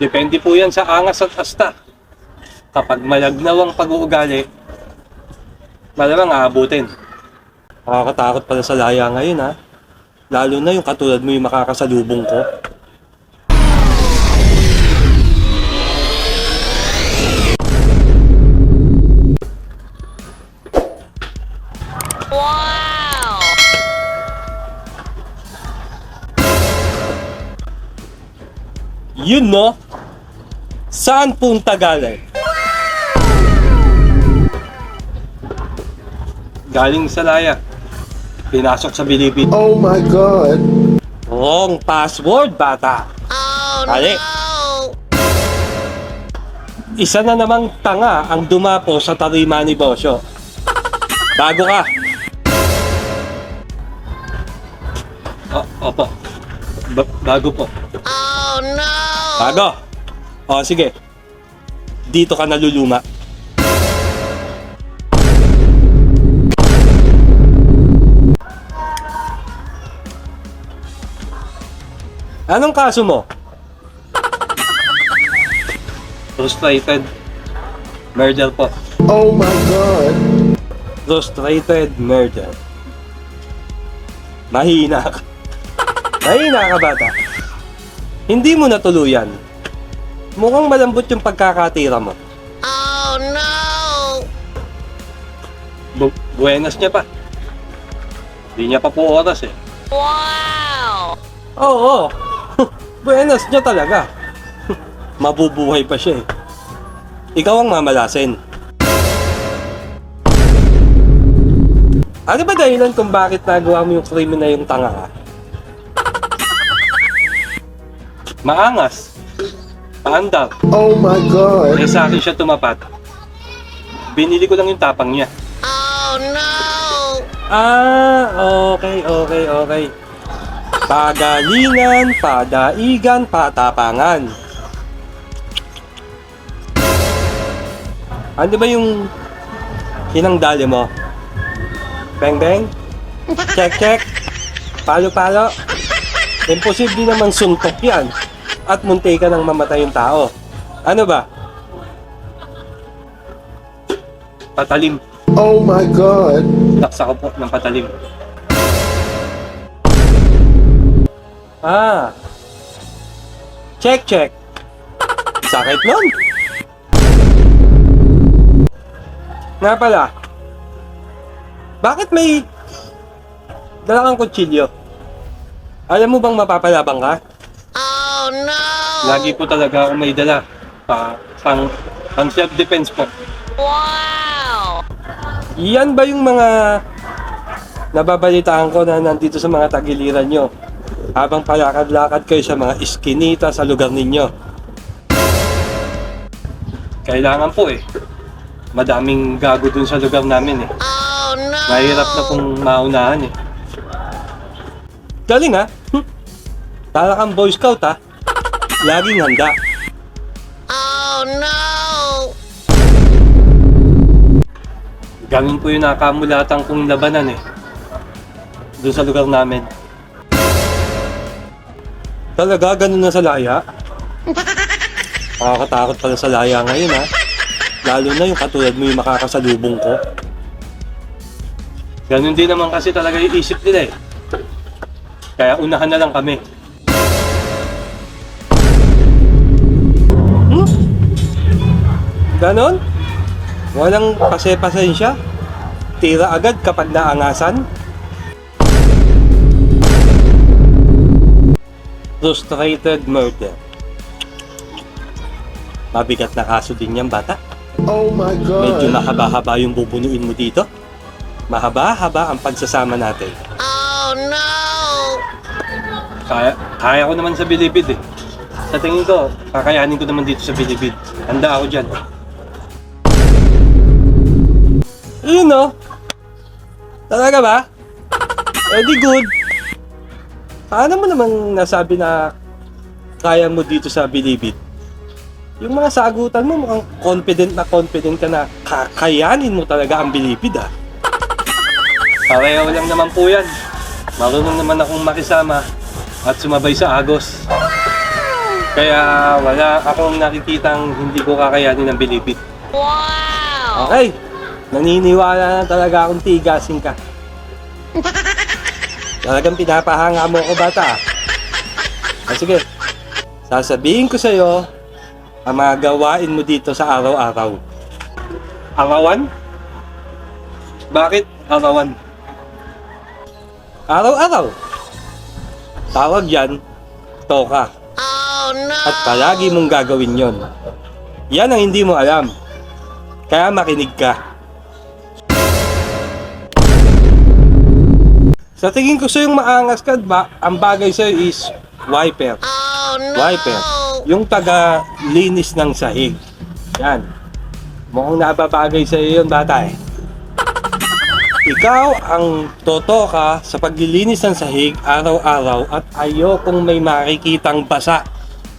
Depende po yan sa angas at asta. Kapag malagnaw ang pag-uugali, malamang aabutin. Nakakatakot pala sa laya ngayon ha. Lalo na yung katulad mo yung makakasalubong ko. Wow! Yun no? Saan punta galing? Galing sa laya. Pinasok sa bilibid. Oh my god. Wrong password, bata. Oh Ali. no! Isa na namang tanga ang dumapo sa tarima ni Bosyo. Bago ka. O, opo. Ba- bago po. Oh no! Bago. O, sige. Dito ka naluluma. Anong kaso mo? Frustrated. Murder po. Oh my god. Frustrated murder. Mahina ka. Mahina ka, bata. Hindi mo natuluyan. Mukhang malambot yung pagkakatira mo. Oh no! Bu- buenas niya pa. Hindi niya pa po oras eh. Wow! Oo, buenas niya talaga. Mabubuhay pa siya eh. Ikaw ang mamalasin. Ano ba dahilan kung bakit nagawa mo yung krimen na yung tanga ka? Maangas. Paandar. Oh my god. Eh sa akin siya tumapat. Binili ko lang yung tapang niya. Oh no! Ah, okay, okay, okay. Pagalingan, padaigan, patapangan. Ano ba yung hinangdali mo? Bang bang? Check check? Palo palo? Imposible naman suntok yan. At munti ka nang mamatay yung tao. Ano ba? Patalim. Oh my god. Taksa ko po ng patalim. Ah. Check, check. Sakit nun. Nga pala. Bakit may dala kang kutsilyo? Alam mo bang mapapalabang ka? Oh no! Lagi po talaga ako may dala. Pa, pang, pang self-defense po. Wow! Yan ba yung mga nababalitaan ko na nandito sa mga tagiliran nyo? Habang palakad-lakad kayo sa mga iskinita sa lugar ninyo. Kailangan po eh. Madaming gago dun sa lugar namin eh. Oh no! Mahirap na pong maunahan eh. Galing ha? Hm? Para kang boy scout ha? Laging handa. Oh no! Ganun po yung nakamulatan kong labanan eh. Doon sa lugar namin. Talaga, ganun na sa laya? Nakakatakot pala sa laya ngayon ha. Lalo na yung katulad mo yung makakasalubong ko. Ganun din naman kasi talaga yung isip nila eh. Kaya unahan na lang kami. Ganon? Walang pase-pasensya? Tira agad kapag naangasan? Frustrated murder. Mabigat na kaso din yan, bata. Oh my Medyo god. mahaba-haba yung bubunuin mo dito. Mahaba-haba ang pagsasama natin. Oh no! Kaya, kaya ko naman sa bilibid eh. Sa tingin ko, kakayanin ko naman dito sa bilibid. Handa ako dyan. Yun no? Talaga ba? Eh di good. Paano mo namang nasabi na kaya mo dito sa bilibid? Yung mga sagutan mo, mukhang confident na confident ka na kakayanin mo talaga ang bilibid ah. Pareho lang naman po yan. Marunong naman akong makisama at sumabay sa agos. Kaya wala akong nakikitang hindi ko kakayanin ng bilibid. Wow! Okay, naniniwala na talaga akong tigasin ka. Talagang pinapahanga mo ako bata. Ah, sige, sasabihin ko sa'yo ang mga gawain mo dito sa araw-araw. Arawan? Bakit arawan? Araw-araw. Tawag yan, toka. Oh no! At palagi mong gagawin yon. Yan ang hindi mo alam. Kaya makinig ka. Sa tingin ko sa'yong maangas ka, ba, ang bagay sa'yo is wiper. Oh no! Wiper. Yung taga-linis ng sahig. Yan. Mukhang nababagay sa'yo yun, bata eh. Ikaw ang toto ka sa paglilinis ng sahig araw-araw at ayokong may makikitang basa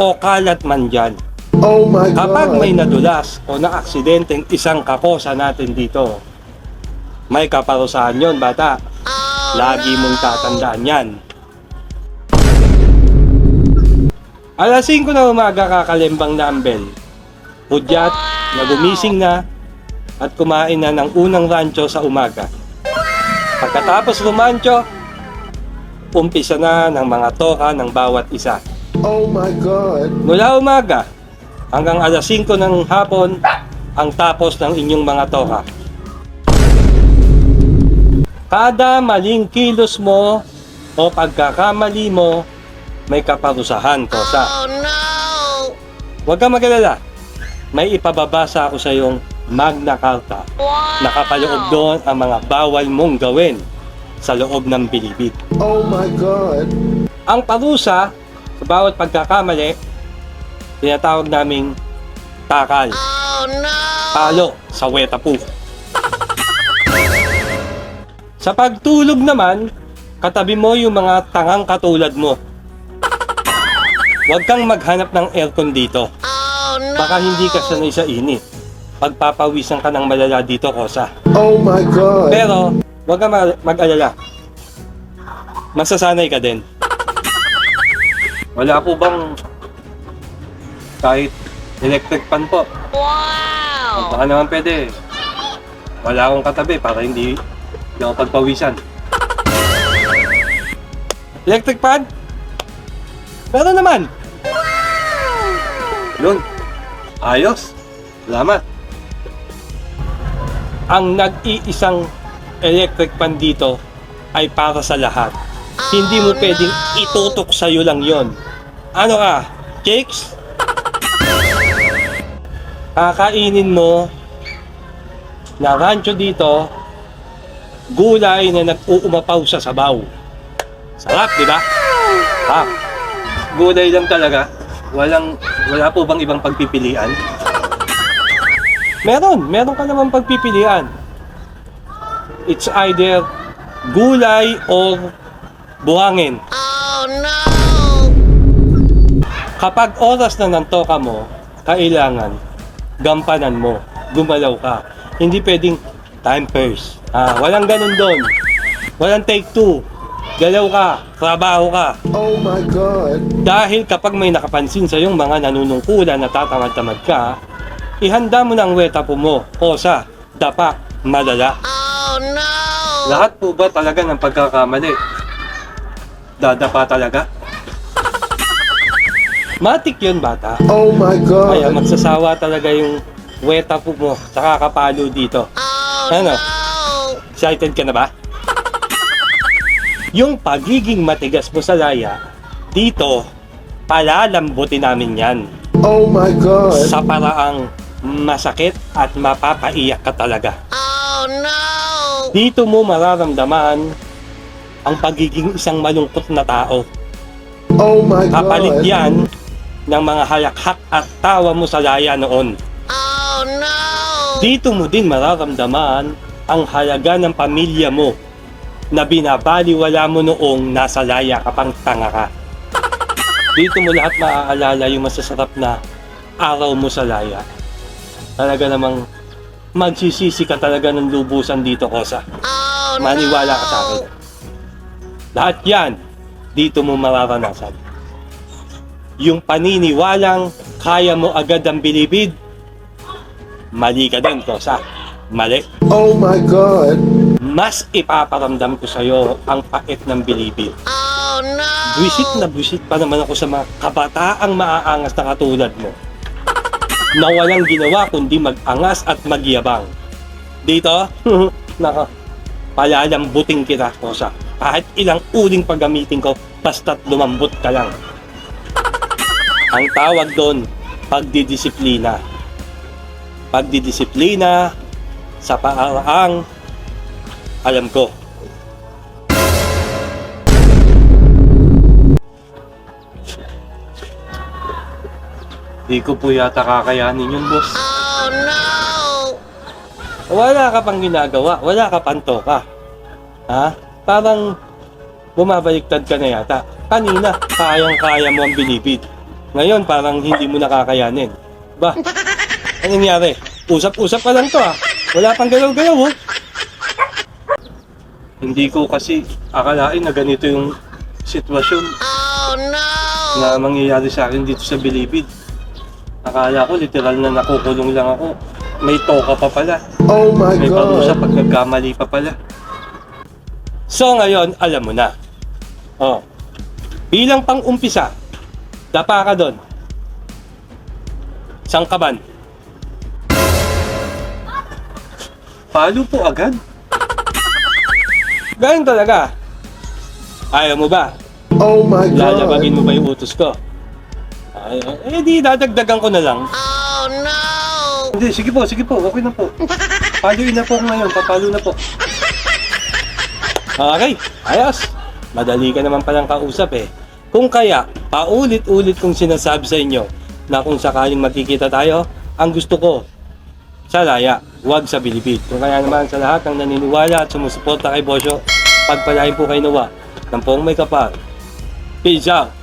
o kalat man dyan. Oh my Kapag may God. nadulas o naaksidenteng isang kakosa natin dito, may kaparusahan yon bata. Oh Lagi mong tatandaan yan. Alas 5 na umaga kakalembang na ang bell. Hudyat na gumising na at kumain na ng unang rancho sa umaga. Pagkatapos rumancho, umpisa na ng mga toka ng bawat isa. Oh my God. Mula umaga hanggang alas 5 ng hapon ang tapos ng inyong mga toka. Kada maling kilos mo o pagkakamali mo, may kaparusahan, Kosa. Oh no! Huwag kang magalala. May ipababasa ako sa iyong Magna Carta. Wow! Nakapaloob doon ang mga bawal mong gawin sa loob ng bilibid. Oh my God. Ang parusa sa bawat pagkakamali, tinatawag naming takal. Oh no! Talo sa wetapu. Sa pagtulog naman, katabi mo yung mga tangang katulad mo. Huwag kang maghanap ng aircon dito. Oh no! Baka hindi ka sanay sa init. Pagpapawisan ka ng malala dito, Kosa. Oh my God. Pero, huwag kang ma- mag-alala. Masasanay ka din. Wala po bang kahit electric fan po? Wow! Baka naman pwede. Wala akong katabi para hindi, hindi ako pagpawisan. Electric fan? Meron naman. Yun. Ayos. Salamat. Ang nag-iisang electric fan dito ay para sa lahat. Hindi mo pwedeng itutok sa'yo lang yon. Ano ka? Cakes? Kakainin mo na rancho dito, gulay na nag-uumapaw sa sabaw. Sarap, di ba? Sarap. Gulay lang talaga. Walang, wala po bang ibang pagpipilian? Meron, meron ka naman pagpipilian. It's either gulay or buhangin. Oh no! Kapag oras na ng toka mo, kailangan gampanan mo, gumalaw ka. Hindi pwedeng time first. Ah, walang ganun doon. Walang take two. Galaw ka, trabaho ka. Oh my God. Dahil kapag may nakapansin sa yung mga nanunungkulan na tatamad-tamad ka, ihanda mo ng weta po mo, kosa, dapa, malala. Oh no! Lahat po ba talaga ng pagkakamali? Dadapa talaga? Matik yun bata. Oh my Kaya God. magsasawa talaga yung weta po mo sa kakapalo dito. Oh Ano? no! Excited ka na ba? Yung pagiging matigas mo sa laya, dito, palalambutin namin yan. Oh my God. Sa paraang masakit at mapapaiyak ka talaga. Oh no! Dito mo mararamdaman ang pagiging isang malungkot na tao. Oh my Kapalit God. yan ng mga halakhak at tawa mo sa laya noon. Oh no! Dito mo din mararamdaman ang halaga ng pamilya mo na binabaliwala mo noong nasa laya ka pang tanga ka. Dito mo lahat maaalala yung masasarap na araw mo sa laya. Talaga namang magsisisi ka talaga ng lubusan dito, Kosa. Oh! Maniwala ka sa akin. Lahat yan, dito mo mararanasan. yung paniniwalang kaya mo agad ang bilibid. Mali ka din, Kosa. Mali. Oh my God. Mas ipaparamdam ko sa'yo ang pait ng bilibid. Oh no! Buisit na buisit pa naman ako sa mga kabataang maaangas na katulad mo. Na walang ginawa kundi mag-angas at magyabang. Dito, naka, palalambutin kita, Kosa. Kahit ilang uling paggamitin ko, basta't lumambot ka lang. Ang tawag doon, pagdidisiplina. Pagdidisiplina sa paaraang alam ko. Di ko po yata kakayanin yun, boss. Oh no! Wala ka pang ginagawa, wala ka pang toka. Ha? Parang bumabaliktad ka na yata. Kanina, kayang-kaya mo ang bilibid. Ngayon, parang hindi mo nakakayanin. Ba, anong nangyari? Usap-usap pa lang to ah. Wala pang galaw-galaw oh. Hindi ko kasi akalain na ganito yung sitwasyon Oh no! na mangyayari sa akin dito sa Bilibid. Akala ko literal na nakukulong lang ako. May toka pa pala. Oh my May parusa God. pag nagkamali pa pala. So ngayon, alam mo na. Oh. Bilang pang umpisa, dapa ka doon. Sangkaban. Palo po agad. Ganun talaga. Ayaw mo ba? Oh my Lalabagin God. mo ba yung utos ko? Ay, eh di, dadagdagan ko na lang. Oh no! Hindi, sige po, sige po, okay na po. Paluin na po ako ngayon, papalo na po. Okay, ayos. Madali ka naman palang kausap eh. Kung kaya, paulit-ulit kong sinasabi sa inyo na kung sakaling magkikita tayo, ang gusto ko, sa laya, huwag sa bilibid. Kung kaya naman sa lahat ng naniniwala at sumusuporta kay Bosyo, pagpalain po kayo nawa ng pong may kapal. Peace out!